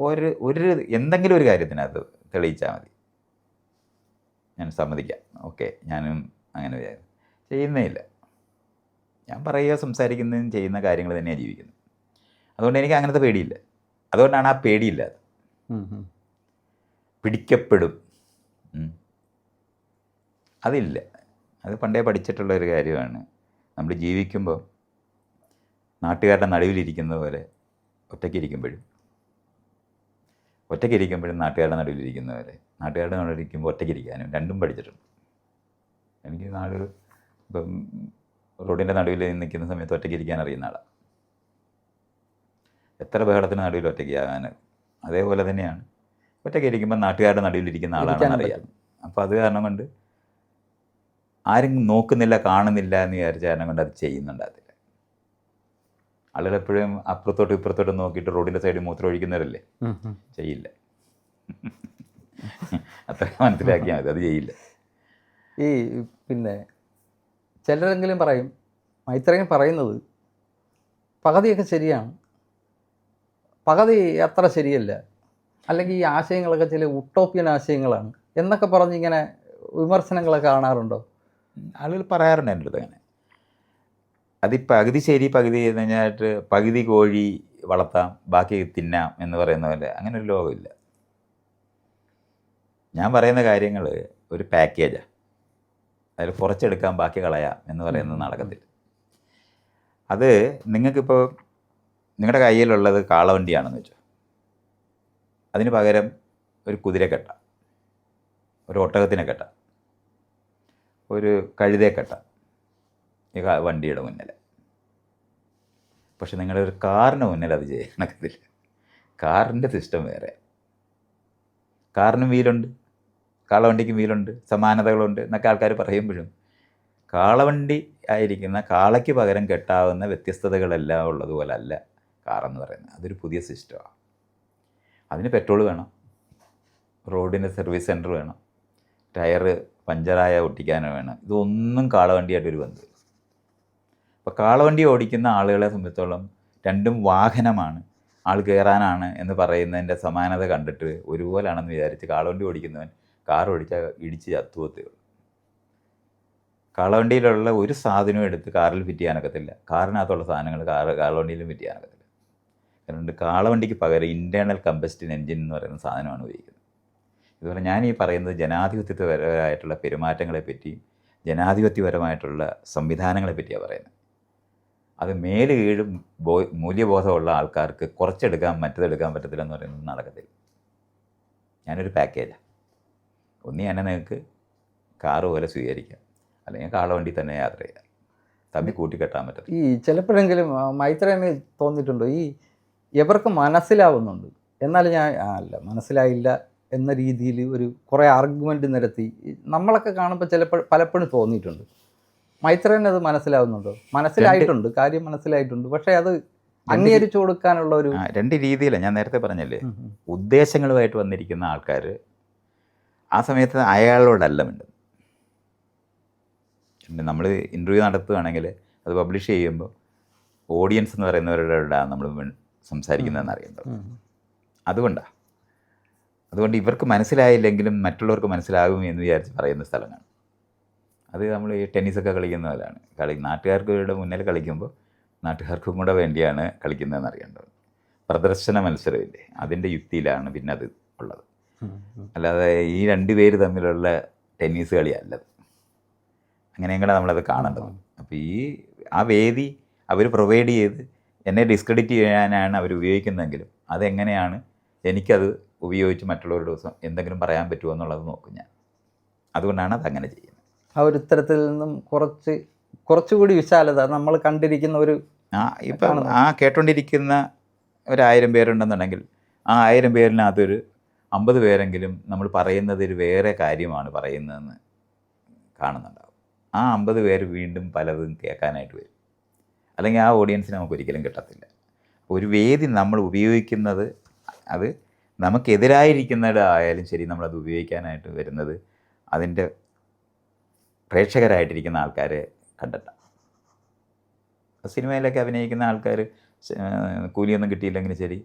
ഒരു ഒരു എന്തെങ്കിലും ഒരു കാര്യത്തിനകത്ത് തെളിയിച്ചാൽ മതി. ഞാൻ സമ്മതിക്കാം. ഓക്കെ ഞാനും അങ്ങനെ വിചാരിക്കും ചെയ്യുന്നേ ഇല്ല ഞാൻ പറയുക സംസാരിക്കുന്നതും ചെയ്യുന്ന കാര്യങ്ങൾ തന്നെയാണ് ജീവിക്കുന്നത്. അതുകൊണ്ട് എനിക്ക് അങ്ങനത്തെ പേടിയില്ല. അതുകൊണ്ടാണ് ആ പേടിയില്ലാതെ. പിടിക്കപ്പെടും. അതില്ല. അത് പണ്ടേ പഠിച്ചിട്ടുള്ള ഒരു കാര്യമാണ്. നമ്മൾ ജീവിക്കുമ്പോൾ നാട്ടുകാരുടെ നടുവിലിരിക്കുന്ന പോലെ ഒറ്റയ്ക്കിരിക്കുമ്പോഴും ഒറ്റയ്ക്കിരിക്കുമ്പോഴും നാട്ടുകാരുടെ നടുവിലിരിക്കുന്ന പോലെ നാട്ടുകാരുടെ നടുവിലിരിക്കുമ്പോൾ ഒറ്റയ്ക്കിരിക്കാനും രണ്ടും പഠിച്ചിട്ടുണ്ട്. എനിക്ക് നാട് ഇപ്പം റോഡിന്റെ നടുവിൽ നിൽക്കുന്ന സമയത്ത് ഒറ്റയ്ക്കിരിക്കാൻ അറിയുന്ന ആളാണ് എത്ര ബഹളത്തിന് നടുവിൽ ഒറ്റയ്ക്കാകാൻ അതേപോലെ തന്നെയാണ്. ഒറ്റയ്ക്ക് ഇരിക്കുമ്പോൾ നാട്ടുകാരുടെ നടുവിലിരിക്കുന്ന ആളാണെന്ന് അറിയാം. അപ്പോൾ അത് കാരണം കൊണ്ട് ആരും നോക്കുന്നില്ല കാണുന്നില്ല എന്ന് വിചാരിച്ച കാരണം കൊണ്ട് അത് ചെയ്യുന്നുണ്ട് അതിൽ ആളുകൾ എപ്പോഴും അപ്പുറത്തോട്ടും ഇപ്പുറത്തോട്ടും നോക്കിയിട്ട് റോഡിന്റെ സൈഡിൽ മൂത്രം ഒഴിക്കുന്നവരല്ലേ. ചെയ്യില്ല. [laughs] അത്ര മനസ്സിലാക്കിയാൽ മതി. അത് ചെയ്യില്ല. ഈ പിന്നെ ചിലരെങ്കിലും പറയും മൈത്രേയൻ പറയുന്നത് പകുതിയൊക്കെ ശരിയാണ്. പകുതി അത്ര ശരിയല്ല. അല്ലെങ്കിൽ ഈ ആശയങ്ങളൊക്കെ ചില ഉട്ടോപ്യൻ ആശയങ്ങളാണ് എന്നൊക്കെ പറഞ്ഞ് ഇങ്ങനെ വിമർശനങ്ങളൊക്കെ കാണാറുണ്ടോ? ആളുകൾ പറയാറുണ്ട് എന്റെ അടുത്ത് അങ്ങനെ. അത് പകുതി ശരി പകുതി എന്ന് കഴിഞ്ഞായിട്ട് പകുതി കോഴി വളർത്താം ബാക്കി തിന്നാം എന്ന് പറയുന്ന പോലെ. അങ്ങനെ ഒരു ലോകമില്ല. ഞാൻ പറയുന്ന കാര്യങ്ങൾ ഒരു പാക്കേജാണ് അതിൽ കുറച്ചെടുക്കാൻ ബാക്കി കളയാം എന്ന് പറയുന്നത് നടക്കത്തില്ല അത് നിങ്ങൾക്കിപ്പോൾ നിങ്ങളുടെ കയ്യിലുള്ളത് കാളവണ്ടിയാണെന്ന് വെച്ചോ. അതിന് പകരം ഒരു കുതിരക്കെട്ട. കെട്ടാം ഒരു ഒട്ടകത്തിനെ കെട്ട. ഒരു കഴുതേക്കെട്ട ഈ വണ്ടിയുടെ മുന്നിൽ പക്ഷെ നിങ്ങളുടെ ഒരു കാറിന് മുന്നിൽ അത് ചെയ്യണത്തില്ല കാറിന്റെ സിസ്റ്റം വേറെ. കാറിനും വീലുണ്ട്. കാളവണ്ടിക്കും വീലുണ്ട് സമാനതകളുണ്ട് എന്നൊക്കെ ആൾക്കാർ പറയുമ്പോഴും കാളവണ്ടി ആയിരിക്കുന്ന കാളയ്ക്ക് പകരം കെട്ടാവുന്ന വ്യത്യസ്തതകളെല്ലാം ഉള്ളതുപോലെ അല്ല കാറെന്ന് പറയുന്നത്. അതൊരു പുതിയ സിസ്റ്റമാണ് അതിന് പെട്രോൾ വേണം റോഡിന് സർവീസ് സെന്റർ വേണം ടയർ പഞ്ചറായ ഒട്ടിക്കാനോ വേണം. ഇതൊന്നും കാളവണ്ടിയായിട്ട് ഒരു ബന്ധമില്ല. അപ്പോൾ കാളവണ്ടി ഓടിക്കുന്ന ആളുകളെ സംബന്ധിച്ചോളം രണ്ടും വാഹനമാണ്. ആൾ കയറാനാണ് എന്ന് പറയുന്നതിന്റെ സമാനത കണ്ടിട്ട് ഒരുപോലാണെന്ന് വിചാരിച്ച് കാളവണ്ടി ഓടിക്കുന്നവൻ കാർ ഓടിച്ചാൽ ഇടിച്ച് ചത്തുവത്തേ കാളവണ്ടിയിലുള്ള ഒരു സാധനവും എടുത്ത് കാറിൽ ഫിറ്റ് ചെയ്യാനൊക്കത്തില്ല കാറിനകത്തുള്ള സാധനങ്ങൾ കാർ കാളവണ്ടിയിലും ഫിറ്റ് ചെയ്യാനൊക്കത്തില്ല അതുകൊണ്ട് കാളവണ്ടിക്ക് പകരം ഇന്റേർണൽ കമ്പസ്റ്റിൻ എൻജിൻ എന്ന് പറയുന്ന സാധനമാണ് ഉപയോഗിക്കുന്നത്. ഇതുപോലെ ഞാൻ ഈ പറയുന്നത് ജനാധിപത്യപരമായിട്ടുള്ള പെരുമാറ്റങ്ങളെപ്പറ്റി ജനാധിപത്യപരമായിട്ടുള്ള സംവിധാനങ്ങളെ പറ്റിയാണ് പറയുന്നത്. അത് മേൽ കീഴും ബോ മൂല്യബോധമുള്ള ആൾക്കാർക്ക് കുറച്ചെടുക്കാൻ മറ്റതെടുക്കാൻ പറ്റത്തില്ല എന്ന് പറയുന്നത് നടക്കത്തില്ല. ഞാനൊരു പാക്കേജാണ് ഒന്നി തന്നെ നിങ്ങൾക്ക് കാറ് പോലെ സ്വീകരിക്കാം. അല്ലെങ്കിൽ കാളവണ്ടി തന്നെ യാത്ര ചെയ്യാം. തമ്മിൽ കൂട്ടിക്കെട്ടാൻ പറ്റും ഈ ചിലപ്പോഴെങ്കിലും ആ, മൈത്രേയന് തോന്നിയിട്ടുണ്ടോ? ഈ ഇവർക്ക് മനസ്സിലാവുന്നുണ്ട്? എന്നാൽ ഞാൻ അല്ല മനസ്സിലായില്ല എന്ന രീതിയിൽ ഒരു കുറേ ആർഗ്യുമെന്റ് നിരത്തി നമ്മളൊക്കെ കാണുമ്പോൾ ചിലപ്പോൾ പലപ്പോഴും തോന്നിയിട്ടുണ്ട്. മൈത്രേയന് അത് മനസ്സിലാവുന്നുണ്ടോ? മനസ്സിലായിട്ടുണ്ട് കാര്യം മനസ്സിലായിട്ടുണ്ട്. പക്ഷേ അത് അംഗീകരിച്ചു കൊടുക്കാനുള്ള ഒരു രണ്ട് രീതിയിലാണ് ഞാൻ നേരത്തെ പറഞ്ഞല്ലേ. ഉദ്ദേശങ്ങളുമായിട്ട് വന്നിരിക്കുന്ന ആൾക്കാർ ആ സമയത്ത് അയാളോടല്ല മിണ്ടുന്നത് നമ്മൾ ഇന്റർവ്യൂ നടത്തുകയാണെങ്കിൽ അത് പബ്ലിഷ് ചെയ്യുമ്പോൾ ഓഡിയൻസ് എന്ന് പറയുന്നവരോടാണ് നമ്മൾ സംസാരിക്കുന്നതെന്ന് അറിയേണ്ടത് അതുകൊണ്ടാണ് അതുകൊണ്ട്. ഇവർക്ക് മനസ്സിലായില്ലെങ്കിലും മറ്റുള്ളവർക്ക് മനസ്സിലാകും എന്ന് വിചാരിച്ച് പറയുന്ന സ്ഥലമാണ് അത് നമ്മൾ ഈ ടെന്നീസൊക്കെ കളിക്കുന്ന പോലെയാണ്. കളി നാട്ടുകാർക്ക് മുന്നിൽ കളിക്കുമ്പോൾ നാട്ടുകാർക്കും കൂടെ വേണ്ടിയാണ് കളിക്കുന്നതെന്ന് അറിയേണ്ടത്. പ്രദർശന മത്സരമില്ലേ? അതിന്റെ യുക്തിയിലാണ് പിന്നെ അത് ഉള്ളത്. അല്ലാതെ ഈ രണ്ടുപേര് തമ്മിലുള്ള ടെന്നീസ് കളിയല്ലത് അങ്ങനെയും കൂടെ നമ്മളത് കാണേണ്ടത്. അപ്പോൾ ഈ ആ വേദി അവർ പ്രൊവൈഡ് ചെയ്ത് എന്നെ ഡിസ്ക്രെഡിറ്റ് ചെയ്യാനാണ് അവർ ഉപയോഗിക്കുന്നതെങ്കിലും അതെങ്ങനെയാണ് എനിക്കത് ഉപയോഗിച്ച് മറ്റുള്ളവരുടെ ദിവസം എന്തെങ്കിലും പറയാൻ പറ്റുമോ എന്നുള്ളത് നോക്കും ഞാൻ. അതുകൊണ്ടാണ് അത് അങ്ങനെ ചെയ്യുന്നത്. ആ ഒരു ഇത്തരത്തിൽ നിന്നും കുറച്ച് കുറച്ചുകൂടി വിശാലത നമ്മൾ കണ്ടിരിക്കുന്ന ഒരു ആ ഇപ്പം. ആ കേട്ടോണ്ടിരിക്കുന്ന ഒരായിരം പേരുണ്ടെന്നുണ്ടെങ്കിൽ ആ ആയിരം പേരിനകത്തൊരു അമ്പത് പേരെങ്കിലും നമ്മൾ പറയുന്നത് ഒരു വേറെ കാര്യമാണ് പറയുന്നതെന്ന് കാണുന്നുണ്ടാവും. ആ അമ്പത് പേര് വീണ്ടും പലതും കേൾക്കാനായിട്ട് വരും. അല്ലെങ്കിൽ ആ ഓഡിയൻസിനെ നമുക്ക് ഒരിക്കലും കിട്ടത്തില്ല. ഒരു വേദി നമ്മൾ ഉപയോഗിക്കുന്നത് അത് നമുക്കെതിരായിരിക്കുന്നതായാലും ശരി നമ്മളത് ഉപയോഗിക്കാനായിട്ട് വരുന്നത് അതിന്റെ പ്രേക്ഷകരായിട്ടിരിക്കുന്ന ആൾക്കാരെ കണ്ടിട്ടാണ് സിനിമയിലൊക്കെ അഭിനയിക്കുന്ന ആൾക്കാർ കൂലിയൊന്നും കിട്ടിയില്ലെങ്കിലും ശരി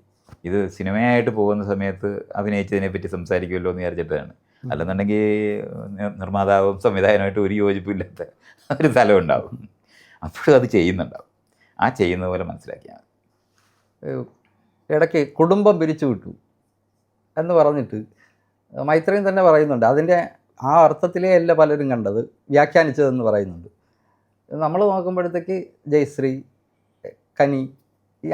ഇത് സിനിമയായിട്ട് പോകുന്ന സമയത്ത് അഭിനയിച്ചതിനെ പറ്റി സംസാരിക്കുമല്ലോ എന്ന് വിചാരിച്ചിട്ടാണ്. അല്ലെന്നുണ്ടെങ്കിൽ നിർമ്മാതാവും സംവിധായകനുമായിട്ട് ഒരു യോജിപ്പില്ലാത്ത ഒരു സ്ഥലം ഉണ്ടാവും അപ്പോഴും അത് ചെയ്യുന്നുണ്ടാവും. ആ ചെയ്യുന്ന പോലെ മനസ്സിലാക്കിയാൽ ഇടയ്ക്ക് കുടുംബം പിരിച്ചു വിട്ടു എന്ന് പറഞ്ഞിട്ട് മൈത്രിയും തന്നെ പറയുന്നുണ്ട്. അതിന്റെ ആ അർത്ഥത്തിലേ അല്ല പലരും കണ്ടത്. വ്യാഖ്യാനിച്ചതെന്ന് പറയുന്നുണ്ട്. നമ്മൾ നോക്കുമ്പോഴത്തേക്ക് ജയശ്രീ കനി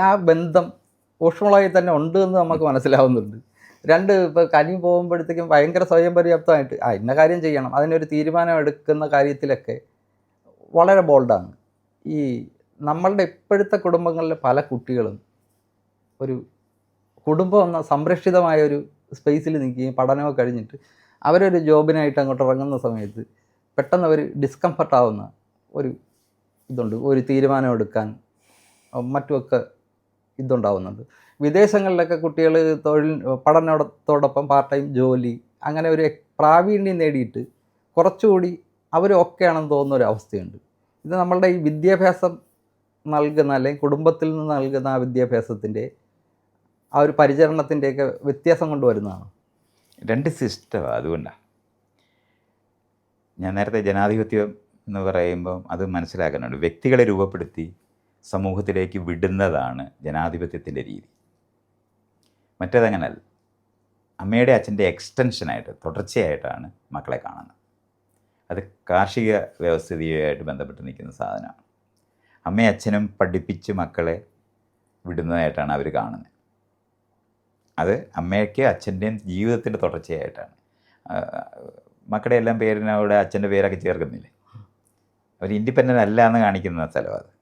ആ ബന്ധം ഊഷ്മളമായി തന്നെ ഉണ്ട് എന്ന് നമുക്ക് മനസ്സിലാവുന്നുണ്ട്. രണ്ട് ഇപ്പോൾ കനി പോകുമ്പോഴത്തേക്കും ഭയങ്കര സ്വയം പര്യാപ്തമായിട്ട് ആ ഇന്ന കാര്യം ചെയ്യണം. അതിനൊരു തീരുമാനം എടുക്കുന്ന കാര്യത്തിലൊക്കെ വളരെ ബോൾഡാണ്. ഈ നമ്മളുടെ ഇപ്പോഴത്തെ കുടുംബങ്ങളിലെ പല കുട്ടികളും ഒരു കുടുംബം എന്ന സംരക്ഷിതമായ ഒരു സ്പേസിൽ നിൽക്കുകയും പഠനമൊക്കെ കഴിഞ്ഞിട്ട് അവരൊരു ജോബിനായിട്ട് അങ്ങോട്ട് ഇറങ്ങുന്ന സമയത്ത് പെട്ടെന്ന് അവർ ഡിസ്കംഫർട്ടാവുന്ന ഒരു ഇതുണ്ട്. ഒരു തീരുമാനം എടുക്കാൻ മറ്റുമൊക്കെ ഇതുണ്ടാവുന്നുണ്ട്. വിദേശങ്ങളിലൊക്കെ കുട്ടികൾ തൊഴിൽ പഠനത്തോടൊപ്പം പാർട്ട് ടൈം ജോലി അങ്ങനെ ഒരു പ്രാവീണ്യം നേടിയിട്ട് കുറച്ചുകൂടി അവരൊക്കെയാണെന്ന് തോന്നുന്ന ഒരു അവസ്ഥയുണ്ട്. ഇത് നമ്മളുടെ ഈ വിദ്യാഭ്യാസം നൽകുന്ന അല്ലെങ്കിൽ കുടുംബത്തിൽ നിന്ന് നൽകുന്ന ആ വിദ്യാഭ്യാസത്തിന്റെ ആ ഒരു പരിചരണത്തിന്റെയൊക്കെ വ്യത്യാസം കൊണ്ടുവരുന്നതാണ് രണ്ട് സിസ്റ്റമാണ് അതുകൊണ്ടാണ് ഞാൻ നേരത്തെ ജനാധിപത്യം എന്ന് പറയുമ്പം അത് മനസ്സിലാക്കാനുണ്ട് വ്യക്തികളെ രൂപപ്പെടുത്തി സമൂഹത്തിലേക്ക് വിടുന്നതാണ് ജനാധിപത്യത്തിന്റെ രീതി. മറ്റേതങ്ങനല്ല. അമ്മയുടെ അച്ഛന്റെ എക്സ്റ്റൻഷനായിട്ട് തുടർച്ചയായിട്ടാണ് മക്കളെ കാണുന്നത്. അത് കാർഷിക വ്യവസ്ഥിതിയുമായിട്ട് ബന്ധപ്പെട്ട് നിൽക്കുന്ന സാധനമാണ്. അമ്മയും അച്ഛനും പഠിപ്പിച്ച് മക്കളെ വിടുന്നതായിട്ടാണ് അവർ കാണുന്നത്. അത് അമ്മയ്ക്ക് അച്ഛന്റെയും ജീവിതത്തിന്റെ തുടർച്ചയായിട്ടാണ്. മക്കളെ മക്കളുടെ എല്ലാം പേരിനവിടെ അച്ഛന്റെ പേരൊക്കെ ചേർക്കുന്നില്ലേ? അവർ ഇൻഡിപെൻഡന്റ് അല്ല എന്ന് കാണിക്കുന്ന സ്ഥലം അത്.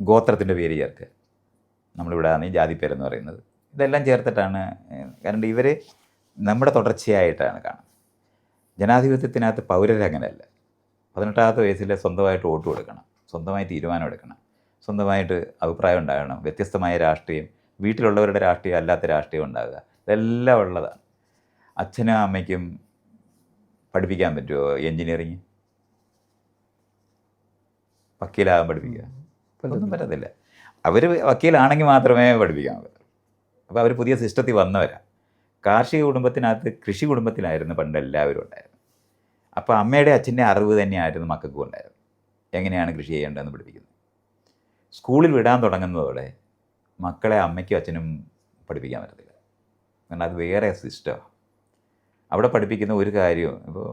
ഗോത്രത്തിന്റെ പേര് ചേർക്കുക. നമ്മളിവിടെ ആണ് ഈ ജാതി പേരെന്ന് പറയുന്നത്. ഇതെല്ലാം ചേർത്തിട്ടാണ് കാരണം ഇവർ നമ്മുടെ തുടർച്ചയായിട്ടാണ് കാണുന്നത്. ജനാധിപത്യത്തിനകത്ത് പൗരരങ്ങനല്ല പതിനെട്ടാമത്തെ വയസ്സിൽ സ്വന്തമായിട്ട് വോട്ട് കൊടുക്കണം സ്വന്തമായി തീരുമാനം എടുക്കണം സ്വന്തമായിട്ട് അഭിപ്രായം ഉണ്ടാകണം വ്യത്യസ്തമായ രാഷ്ട്രീയം വീട്ടിലുള്ളവരുടെ രാഷ്ട്രീയം അല്ലാത്ത രാഷ്ട്രീയം ഉണ്ടാകുക. ഇതെല്ലാം ഉള്ളതാണ്. അച്ഛനും അമ്മയ്ക്കും പഠിപ്പിക്കാൻ പറ്റുമോ എൻജിനീയറിങ്? വക്കീലാകാൻ പഠിപ്പിക്കുക. ഒന്നും പറ്റത്തില്ല അവർ വക്കീലാണെങ്കിൽ മാത്രമേ പഠിപ്പിക്കാൻ പറ്റൂ അപ്പോൾ അവർ പുതിയ സിസ്റ്റത്തിൽ വന്നവരാ. കാർഷിക കുടുംബത്തിനകത്ത് കൃഷി കുടുംബത്തിലായിരുന്നു പണ്ട് എല്ലാവരും ഉണ്ടായിരുന്നു അപ്പോൾ അമ്മയുടെ അച്ഛന്റെ അറിവ് തന്നെയായിരുന്നു മക്കൾക്കും ഉണ്ടായിരുന്നത്. എങ്ങനെയാണ് കൃഷി ചെയ്യേണ്ടതെന്ന് പഠിപ്പിക്കുന്നത്. സ്കൂളിൽ വിടാൻ തുടങ്ങുന്നതോടെ മക്കളെ അമ്മയ്ക്കും അച്ഛനും പഠിപ്പിക്കാൻ പറ്റത്തില്ല. കാരണം അത് വേറെ സിസ്റ്റമാണ്. അവിടെ പഠിപ്പിക്കുന്ന ഒരു കാര്യവും ഇപ്പോൾ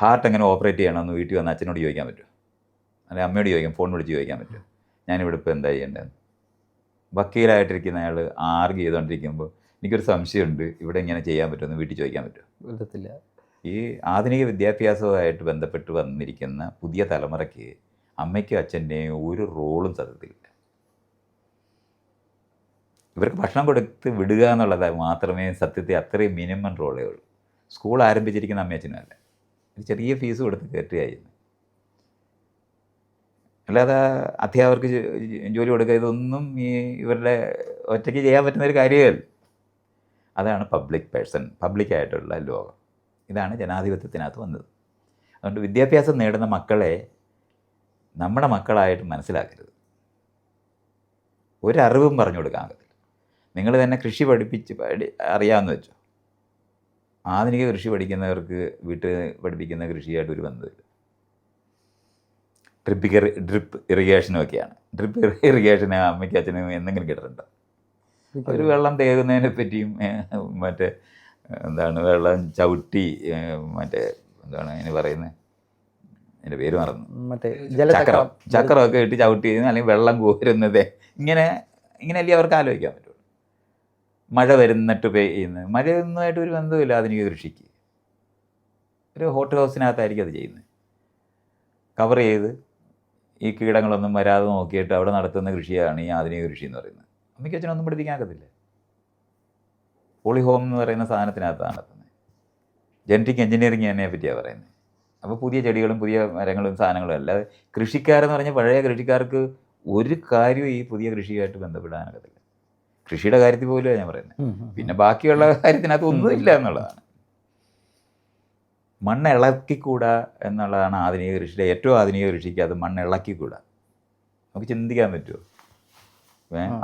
ഹാർട്ട് എങ്ങനെ ഓപ്പറേറ്റ് ചെയ്യണമെന്ന് വീട്ടിൽ വന്ന് അച്ഛനോട് ചോദിക്കാൻ പറ്റുമോ? അല്ലെങ്കിൽ അമ്മയോട് ചോദിക്കാം ഫോൺ വിളിച്ച് ചോദിക്കാൻ പറ്റുമോ? ഞാനിവിടെ ഇപ്പോൾ എന്താ ചെയ്യേണ്ടതെന്ന് വക്കീലായിട്ടിരിക്കുന്ന അയാൾ ആർഗ് ചെയ്തുകൊണ്ടിരിക്കുമ്പോൾ എനിക്കൊരു സംശയമുണ്ട്. ഇവിടെ ഇങ്ങനെ ചെയ്യാൻ പറ്റുമെന്ന് വീട്ടിൽ ചോദിക്കാൻ പറ്റുമോ? പറ്റത്തില്ല. ഈ ആധുനിക വിദ്യാഭ്യാസവുമായിട്ട് ബന്ധപ്പെട്ട് വന്നിരിക്കുന്ന പുതിയ തലമുറയ്ക്ക് അമ്മയ്ക്കും അച്ഛന്റെയും ഒരു റോളും സത്യത്തിലില്ല. ഇവർക്ക് ഭക്ഷണം കൊടുത്ത് വിടുക എന്നുള്ളത് മാത്രമേ സത്യത്തിൽ അത്രയും മിനിമം റോളേ ഉള്ളൂ. സ്കൂൾ ആരംഭിച്ചിരിക്കുന്ന അമ്മയച്ഛനും അല്ല. ചെറിയ ഫീസ് കൊടുത്ത് കയറ്റുകയായിരുന്നു അല്ലാതെ അധ്യാപകർക്ക് ജോലി കൊടുക്കുക ഇതൊന്നും ഈ ഇവരുടെ ഒറ്റയ്ക്ക് ചെയ്യാൻ പറ്റുന്ന ഒരു കാര്യമല്ല അതാണ് പബ്ലിക് പേഴ്സൺ പബ്ലിക്കായിട്ടുള്ള ലോകം. ഇതാണ് ജനാധിപത്യത്തിനകത്ത് വന്നത്. അതുകൊണ്ട് വിദ്യാഭ്യാസം നേടുന്ന മക്കളെ നമ്മുടെ മക്കളായിട്ട് മനസ്സിലാക്കരുത്. ഒരറിവും പറഞ്ഞു കൊടുക്കാൻ പറ്റില്ല നിങ്ങൾ തന്നെ കൃഷി പഠിപ്പിച്ച് പഠി അറിയാമെന്ന് വെച്ചോ. ആധുനിക കൃഷി പഠിക്കുന്നവർക്ക് വീട്ടിൽ പഠിപ്പിക്കുന്ന കൃഷിയായിട്ട് ഒരു ബന്ധമില്ല. ഡ്രിപ്പ് ഡ്രിപ്പ് ഇറിഗേഷനും ഒക്കെയാണ്. ഡ്രിപ്പ് ഇറിഗേഷൻ അമ്മയ്ക്കും അച്ഛനും എന്തെങ്കിലും കേട്ടിട്ടുണ്ടോ ഒരു വെള്ളം തേകുന്നതിനെ പറ്റിയും മറ്റേ എന്താണ് വെള്ളം ചവിട്ടി മറ്റേ എന്താണ് അതിന് പറയുന്നത് എന്റെ പേര് മറന്നു. മറ്റേ ചക്രം. ചക്രമൊക്കെ ഇട്ട് ചവിട്ടി അല്ലെങ്കിൽ വെള്ളം കോരുന്നത്. ഇങ്ങനെ ഇങ്ങനെയല്ലേ അവർക്ക് ആലോചിക്കാൻ പറ്റുള്ളൂ. മഴ വരുന്നിട്ട് പെയ്യുന്നത് മഴ ഒന്നുമായിട്ട് ഒരു ബന്ധമില്ല ആധുനിക കൃഷിക്ക്. ഒരു ഹോട്ടൽ ഹൗസിനകത്തായിരിക്കും അത് ചെയ്യുന്നത്. കവർ ചെയ്ത് ഈ കീടങ്ങളൊന്നും വരാതെ നോക്കിയിട്ട് അവിടെ നടത്തുന്ന കൃഷിയാണ് ഈ ആധുനിക കൃഷി എന്ന് പറയുന്നത്. അമ്മയ്ക്ക് അച്ഛനൊന്നും പഠിപ്പിക്കാക്കത്തില്ല പോളിഹോം എന്ന് പറയുന്ന സാധനത്തിനകത്താണ് നടത്തുന്നത്. ജനറ്റിക് എഞ്ചിനീയറിങ് തന്നെ പറ്റിയാണ് പറയുന്നത്. അപ്പോൾ പുതിയ ചെടികളും പുതിയ മരങ്ങളും സാധനങ്ങളും അല്ലാതെ കൃഷിക്കാരെന്ന് പറഞ്ഞാൽ പഴയ കൃഷിക്കാർക്ക് ഒരു കാര്യവും ഈ പുതിയ കൃഷിയായിട്ട് ബന്ധപ്പെടാനൊക്കത്തില്ല കൃഷിയുടെ കാര്യത്തിൽ പോലും ഞാൻ പറയുന്നത്. പിന്നെ ബാക്കിയുള്ള കാര്യത്തിനകത്ത് ഒന്നുമില്ല എന്നുള്ളതാണ്. മണ്ണ് ഇളക്കിക്കൂടാ എന്നുള്ളതാണ് ആധുനിക കൃഷിയുടെ ഏറ്റവും ആധുനിക കൃഷിക്ക് അത് മണ്ണ് ഇളക്കിക്കൂടാ. നമുക്ക് ചിന്തിക്കാൻ പറ്റുമോ.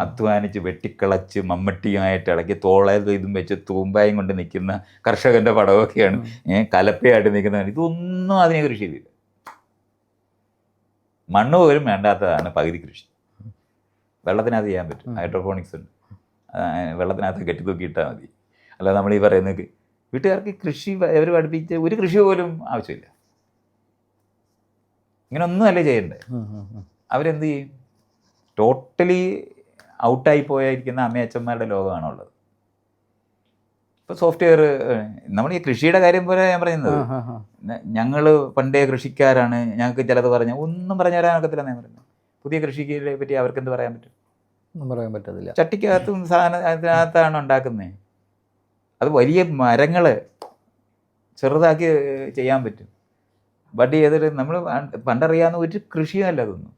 അധ്വാനിച്ച് വെട്ടിക്കളച്ച് മമ്മട്ടിയുമായിട്ട് ഇളക്കി തോളയിൽ ഇതും വെച്ച് തൂമ്പായും കൊണ്ട് നിൽക്കുന്ന കർഷകന്റെ പടവൊക്കെയാണ് ഏ, കലപ്പയായിട്ട് നിൽക്കുന്ന ഇതൊന്നും ആധുനിക കൃഷിയിലില്ല. മണ്ണ് പോലും വേണ്ടാത്തതാണ് പകുതി കൃഷി. വെള്ളത്തിനകത്ത് ചെയ്യാൻ പറ്റും. ഹൈഡ്രോഫോണിക്സ് ഉണ്ട്. വെള്ളത്തിനകത്ത് കെട്ടി തൂക്കിയിട്ടാൽ മതി. അല്ലാതെ നമ്മൾ ഈ പറയുന്നത് വീട്ടുകാർക്ക് കൃഷി അവർ പഠിപ്പിച്ച് ഒരു കൃഷി പോലും ആവശ്യമില്ല. ഇങ്ങനെ ഒന്നുമല്ല ചെയ്യണ്ടേ. അവരെന്ത് ചെയ്യും? ടോട്ടലി ഔട്ടായി പോയിരിക്കുന്ന അമ്മയച്ചന്മാരുടെ ലോകമാണുള്ളത് ഇപ്പോൾ സോഫ്റ്റ്വെയർ നമ്മൾ ഈ കൃഷിയുടെ കാര്യം പോലെ ഞാൻ പറയുന്നത്. ഞങ്ങൾ പണ്ടേ കൃഷിക്കാരാണ്. ഞങ്ങൾക്ക് ചിലത് പറഞ്ഞ ഒന്നും പറഞ്ഞു തരാനൊക്കത്തില്ല ഞാൻ പറയുന്നത്. പുതിയ കൃഷിയെ പറ്റി അവർക്ക് എന്ത് പറയാൻ പറ്റും? ഒന്നും പറയാൻ പറ്റത്തില്ല. ചട്ടിക്കകത്തും സാധനം അതിനകത്താണ് ഉണ്ടാക്കുന്നത് അത് വലിയ മരങ്ങൾ ചെറുതാക്കി ചെയ്യാൻ പറ്റും. ബട്ട് ചെയ്തിട്ട് നമ്മൾ പണ്ടറിയാവുന്ന ഒരു കൃഷിയല്ല അതൊന്നും.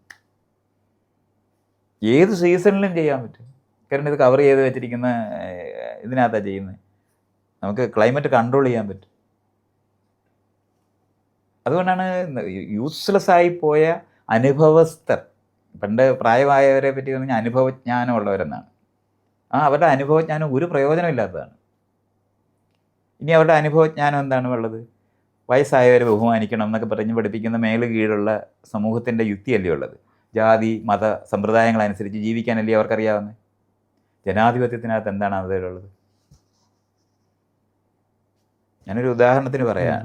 ഏത് സീസണിലും ചെയ്യാൻ പറ്റും. കാരണം ഇത് കവർ ചെയ്ത് വെച്ചിരിക്കുന്ന ഇതിനകത്താണ് ചെയ്യുന്നത് നമുക്ക് ക്ലൈമറ്റ് കൺട്രോൾ ചെയ്യാൻ പറ്റും. അതുകൊണ്ടാണ് യൂസ്ലെസ് ആയി പോയ അനുഭവസ്ഥർ. പണ്ട് പ്രായമായവരെ പറ്റി പറഞ്ഞാൽ അനുഭവജ്ഞാനമുള്ളവരെന്നാണ്. ആ അവരുടെ അനുഭവജ്ഞാനം ഒരു പ്രയോജനമില്ലാത്തതാണ്. ഇനി അവരുടെ അനുഭവജ്ഞാനം എന്താണ് ഉള്ളത്? വയസ്സായവരെ ബഹുമാനിക്കണം എന്നൊക്കെ പറഞ്ഞ് പഠിപ്പിക്കുന്ന മേൽ കീഴുള്ള സമൂഹത്തിന്റെ യുക്തിയല്ലേ ഉള്ളത്? ജാതി മത സമ്പ്രദായങ്ങളനുസരിച്ച് ജീവിക്കാനല്ലേ അവർക്കറിയാവുന്നത് ജനാധിപത്യത്തിനകത്ത് എന്താണ് അതിലുള്ളത് ഞാനൊരു ഉദാഹരണത്തിന് പറയാം?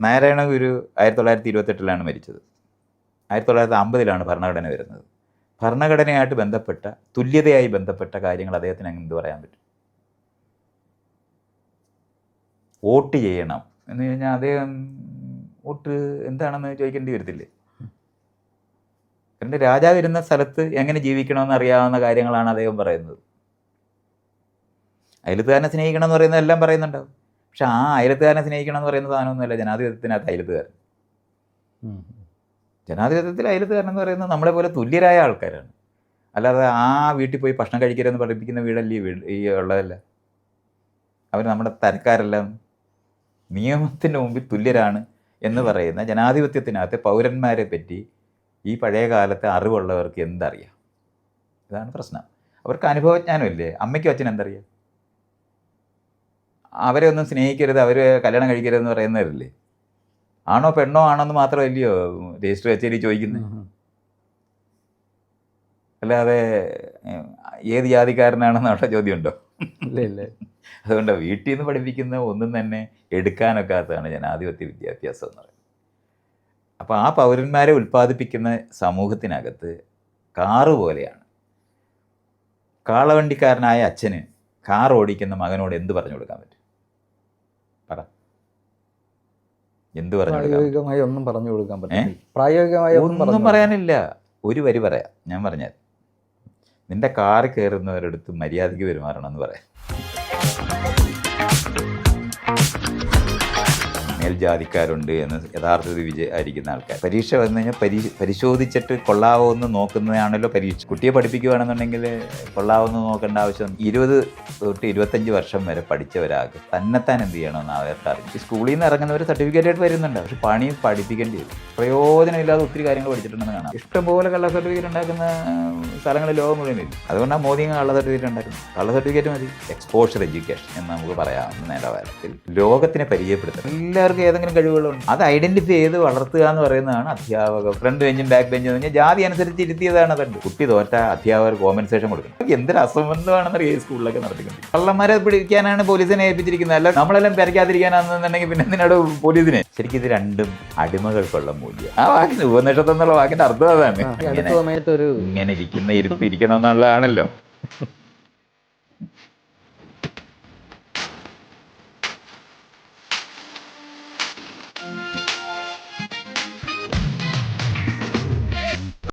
നാരായണ ഗുരു ആയിരത്തി തൊള്ളായിരത്തി ഇരുപത്തെട്ടിലാണ് മരിച്ചത്. ആയിരത്തി തൊള്ളായിരത്തി അമ്പതിലാണ് ഭരണഘടന വരുന്നത്. ഭരണഘടനയായിട്ട് ബന്ധപ്പെട്ട തുല്യതയായി ബന്ധപ്പെട്ട കാര്യങ്ങൾ അദ്ദേഹത്തിന് എന്ത് പറയാൻ പറ്റും? വോട്ട് ചെയ്യണം. എന്ന് കഴിഞ്ഞാൽ അദ്ദേഹം വോട്ട് എന്താണെന്ന് ചോദിക്കേണ്ടി വരത്തില്ലേ? എന്റെ രാജാവ് ഇരുന്ന സ്ഥലത്ത് എങ്ങനെ ജീവിക്കണമെന്ന് അറിയാവുന്ന കാര്യങ്ങളാണ് അദ്ദേഹം പറയുന്നത്. അയലത്തുകാരനെ സ്നേഹിക്കണം എന്ന് പറയുന്നത് എല്ലാം പറയുന്നുണ്ടാവും പക്ഷെ ആ അയലത്തുകാരനെ സ്നേഹിക്കണം എന്ന് പറയുന്ന സാധനമൊന്നുമല്ല ജനാധിപത്യത്തിനകത്ത് അയലത്തുകാരൻ ജനാധിപത്യത്തിൽ അയലത്തുകാരൻ എന്ന് പറയുന്നത് നമ്മളെ പോലെ തുല്യരായ ആൾക്കാരാണ്. അല്ലാതെ ആ വീട്ടിൽ പോയി ഭക്ഷണം കഴിക്കരുതെന്ന് പഠിപ്പിക്കുന്ന വീടല്ലേ ഈ വീട് ഈ ഉള്ളതല്ല? അവർ നമ്മുടെ തരക്കാരെല്ലാം. നിയമത്തിന്റെ മുമ്പിൽ തുല്യരാണ് എന്ന് പറയുന്ന ജനാധിപത്യത്തിനകത്ത് പൗരന്മാരെ പറ്റി ഈ പഴയ കാലത്തെ അറിവുള്ളവർക്ക് എന്തറിയാം? ഇതാണ് പ്രശ്നം. അവർക്ക് അനുഭവജ്ഞാനമില്ലേ? അമ്മയ്ക്കും അച്ഛനും എന്തറിയാം? അവരെ ഒന്നും സ്നേഹിക്കരുത് അവർ കല്യാണം കഴിക്കരുത് കഴിക്കരുതെന്ന് പറയുന്നവരല്ലേ? ആണോ പെണ്ണോ ആണോ എന്ന് മാത്രമല്ലയോ രജിസ്റ്റർ കച്ചേരി ചോദിക്കുന്നത്. അല്ലാതെ ഏത് ഏത് ജാതിക്കാരനാണെന്നുള്ള ചോദ്യമുണ്ടോ? ഇല്ല ഇല്ല. അതുകൊണ്ട് വീട്ടിൽ നിന്ന് പഠിപ്പിക്കുന്ന ഒന്നും തന്നെ എടുക്കാനൊക്കാത്തതാണ് ജനാധിപത്യ വിദ്യാഭ്യാസം എന്ന് പറയുന്നത്. അപ്പോൾ ആ പൗരന്മാരെ ഉൽപ്പാദിപ്പിക്കുന്ന സമൂഹത്തിനകത്ത് കാറ് പോലെയാണ്. കാളവണ്ടിക്കാരനായ അച്ഛന് കാർ ഓടിക്കുന്ന മകനോട് എന്ത് പറഞ്ഞു കൊടുക്കാൻ പറ്റും? പറ. എന്ത് പറഞ്ഞു? പ്രായോഗികമായി ഒന്നും പറഞ്ഞു കൊടുക്കാൻ പറ്റില്ല. പ്രായോഗികമായി ഒന്നും പറയാനില്ല. ഒരു വരി പറയാം. ഞാൻ പറഞ്ഞാൽ നിന്റെ കാറ് കയറുന്നവരടുത്ത് മര്യാദയ്ക്ക് പെരുമാറണം എന്ന് പറയാം. മേൽജാതിക്കാരുണ്ട് എന്ന് യഥാർത്ഥത്തിൽ വിചാരിക്കുന്ന ആൾക്കാർ. പരീക്ഷ വന്നു കഴിഞ്ഞാൽ പരി പരിശോധിച്ചിട്ട് കൊള്ളാവോ എന്ന് നോക്കുന്നതാണല്ലോ പരീക്ഷ. കുട്ടിയെ പഠിപ്പിക്കുകയാണെന്നുണ്ടെങ്കിൽ കൊള്ളാവോ എന്ന് നോക്കേണ്ട ആവശ്യം ഇരുപത് തൊട്ട് ഇരുപത്തഞ്ച് വർഷം വരെ പഠിച്ചവരാൾക്ക് തന്നെത്താൻ എന്ത് ചെയ്യണമെന്ന് അവർക്ക് അറിയും. സ്കൂളിൽ നിന്ന് ഇറങ്ങുന്നവർ സർട്ടിഫിക്കറ്റ് ആയിട്ട് വരുന്നുണ്ട്. പക്ഷെ പണി പഠിപ്പിക്കേണ്ടി വരും. പ്രയോജനമില്ലാതെ ഒത്തിരി കാര്യങ്ങൾ പഠിച്ചിട്ടുണ്ടെന്ന് കാണാം. ഇഷ്ടംപോലെ കള്ള സർട്ടിഫിക്കറ്റ് ഉണ്ടാക്കുന്ന സ്ഥലങ്ങൾ ലോകം മുഴുവനില്ല അതുകൊണ്ടാണ് മോദി കള്ള സർട്ടിഫിക്കറ്റ് ഉണ്ടാക്കുന്നത്. കള്ള സർട്ടിഫിക്കറ്റ് മതി. എക്സ്പോഷർ എഡ്യൂക്കേഷൻ എന്ന് നമുക്ക് പറയാം നിലവാരത്തിൽ ലോകത്തിനെ പരിചയപ്പെടുത്തണം എല്ലാവർക്കും ഏതെങ്കിലും കഴിവുകളുണ്ട്? അത് ഐഡന്റിഫൈ ചെയ്ത് വളർത്തുക എന്ന് പറയുന്നതാണ് അധ്യാപകർ ഫ്രണ്ട് ബെഞ്ചും ബാക്ക് ബെഞ്ചും എന്ന് പറഞ്ഞാൽ ജാതി അനുസരിച്ച് ഇരുത്തിയതാണ് അതുണ്ട് കുട്ടി തോറ്റ അധ്യാപകർ കോമ്പൻസേഷൻ കൊടുക്കണം. എന്തൊരു അസംബന്ധമാണെന്ന് ഈ സ്കൂളിലൊക്കെ നടത്തിക്കുന്നത് കള്ളന്മാരെ പിടിക്കാനാണ് പോലീസിനെ ഏൽപ്പിച്ചിരിക്കുന്നത്. അല്ല നമ്മളെല്ലാം പെരക്കാതിരിക്കാനാണെന്നുണ്ടെങ്കിൽ പിന്നെ എന്തിനാണ് പോലീസിനെ? ശരിക്കും ഇത് രണ്ടും അടിമകൾക്കുള്ള മൂല്യം. ആ വാക്കിന് ഉപനിഷത്ത് എന്നുള്ള വാക്കിന്റെ അർത്ഥം അതാണ്. ഇങ്ങനെ ഇരിക്കുന്ന ഇരിപ്പ് ഇരിക്കണം എന്നുള്ളതാണല്ലോ.